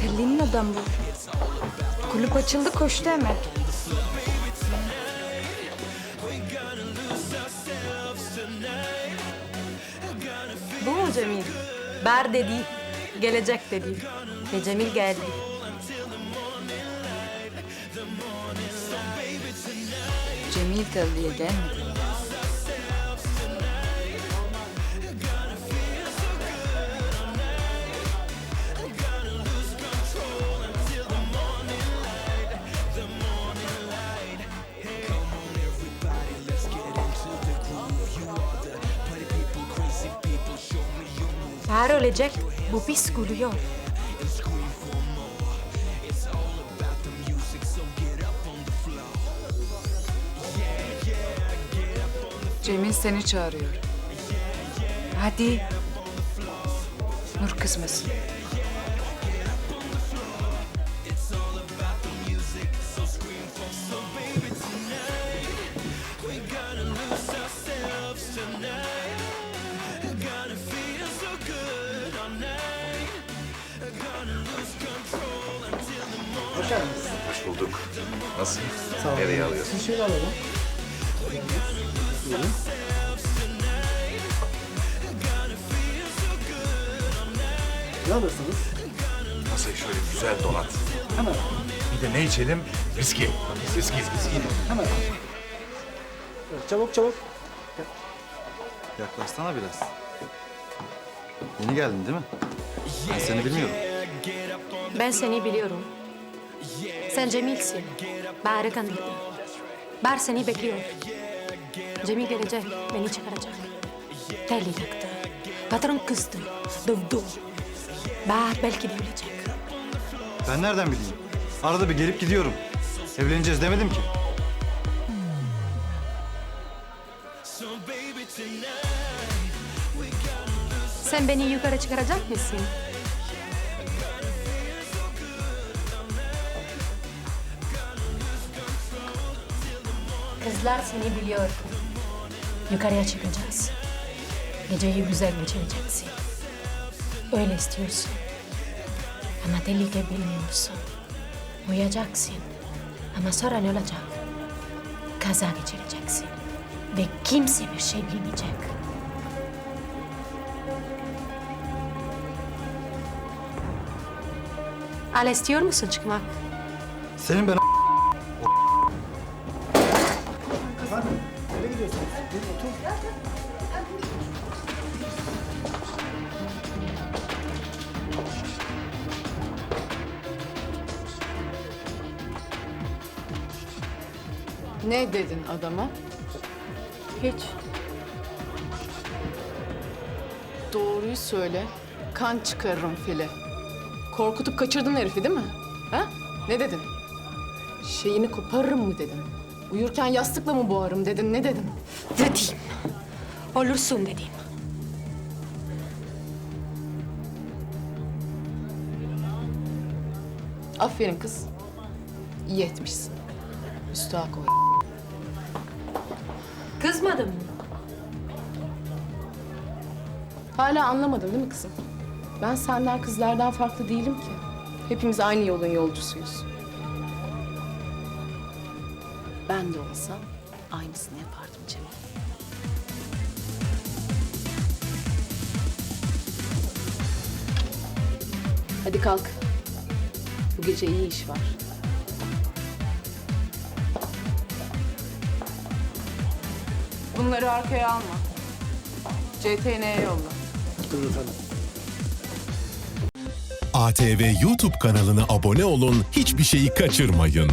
Telli'nin adam bu. Kulüp açıldı koştu hemen. Bu mu Cemil? Ber dedi, gelecek dedi. Ve Cemil geldi. Cemil Telli'ye gelmedi. Ber ölecek, bu pis gülüyor. Cemil seni çağırıyor. Hadi. Nur kızmasın. Hoş bulduk. Nasıl? Nereye alıyorsun? Bir şöyle alalım. Buyurun. Ne alırsınız? Masayı şöyle güzel donat. Hemen. Bir de ne içelim? Viski. Viski, viski. Hemen. Evet, çabuk çabuk. Yaklaşsana biraz. Yeni geldin değil mi? Ben seni bilmiyorum. Ben seni biliyorum. Sen Cemil'sin. Ber'i kandırdın. Ber seni bekliyor. Cemil gelecek, beni çıkaracak. Telli taktı. Patron kızdı, dövdü. Ber belki de ölecek. Ben nereden bileyim? Arada bir gelip gidiyorum. Evleneceğiz demedim ki. Sen beni yukarı çıkaracak mısın? Kızlar seni biliyor. Yukarıya çıkacağız. Geceyi güzel geçireceksin. Öyle istiyorsun. Ama tehlike bilmiyorsun. Uyuyacaksın. Ama sonra ne olacak? Kaza geçireceksin. Ve kimse bir şey bilmeyecek. Hala istiyor musun çıkmak? Senin ben Buyurun otur. Ne dedin adama? Hiç. Doğruyu söyle. Kan çıkarırım file. Korkutup kaçırdın herifi değil mi? Ha? Ne dedin? Şeyini koparırım mı dedin? Uyurken yastıkla mı boğarım dedin? Ne dedin? Dedim. Olursun dedim. Aferin kız. İyi etmişsin. Üstüne koy. Kızmadın mı? Hala anlamadın değil mi kızım? Ben senden kızlardan farklı değilim ki. Hepimiz aynı yolun yolcusuyuz. Ben de olsam aynısını yapardım Cemil. Hadi kalk. Bu gece iyi iş var. Bunları arkaya alma. CTN'ye yolla. Buyurun efendim. ATV YouTube kanalına abone olun, hiçbir şeyi kaçırmayın.